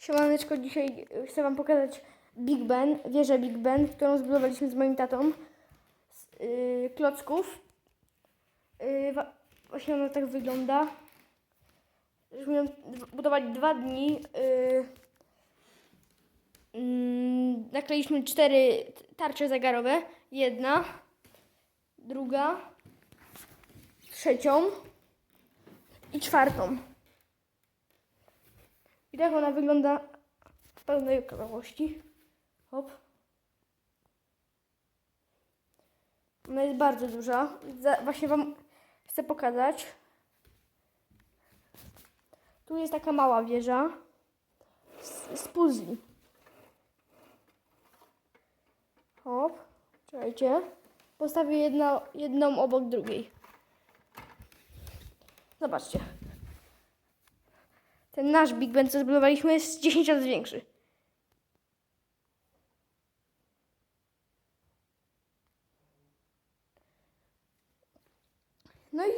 Siemaneczko, dzisiaj chcę Wam pokazać Big Ben, wieżę Big Ben, którą zbudowaliśmy z moim tatą z yy, klocków. Yy, właśnie ona tak wygląda. Żeśmy ją budowali dwa dni. Yy, mm, nakleiliśmy cztery tarcze zegarowe. Jedna, druga, trzecią i czwartą. I tak ona wygląda w pełnej okazałości. Hop. Ona jest bardzo duża. Właśnie Wam chcę pokazać. Tu jest taka mała wieża z, z puzli. Hop. Czekajcie. Postawię jedno, jedną obok drugiej. Zobaczcie. Ten nasz Big Ben, co zbudowaliśmy, jest 10 razy większy. No i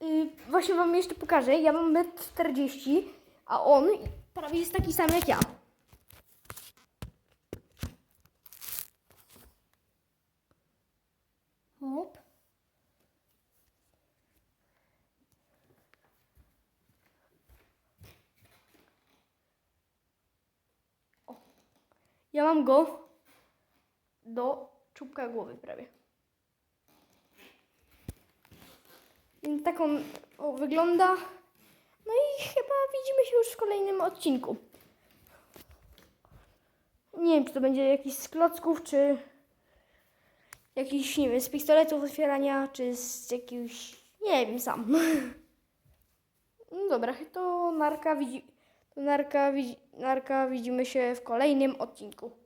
yy, właśnie Wam jeszcze pokażę. Ja mam 1,40 m, a on prawie jest taki sam jak ja. Hop. Ja mam go do czubka głowy prawie. Więc tak on o, wygląda. No i chyba widzimy się już w kolejnym odcinku. Nie wiem, czy to będzie jakiś z klocków, czy jakiś, nie wiem, z pistoletów otwierania, czy z jakiegoś, nie wiem, sam. No dobra, to narka widzi, narka, narka widzimy się w kolejnym odcinku.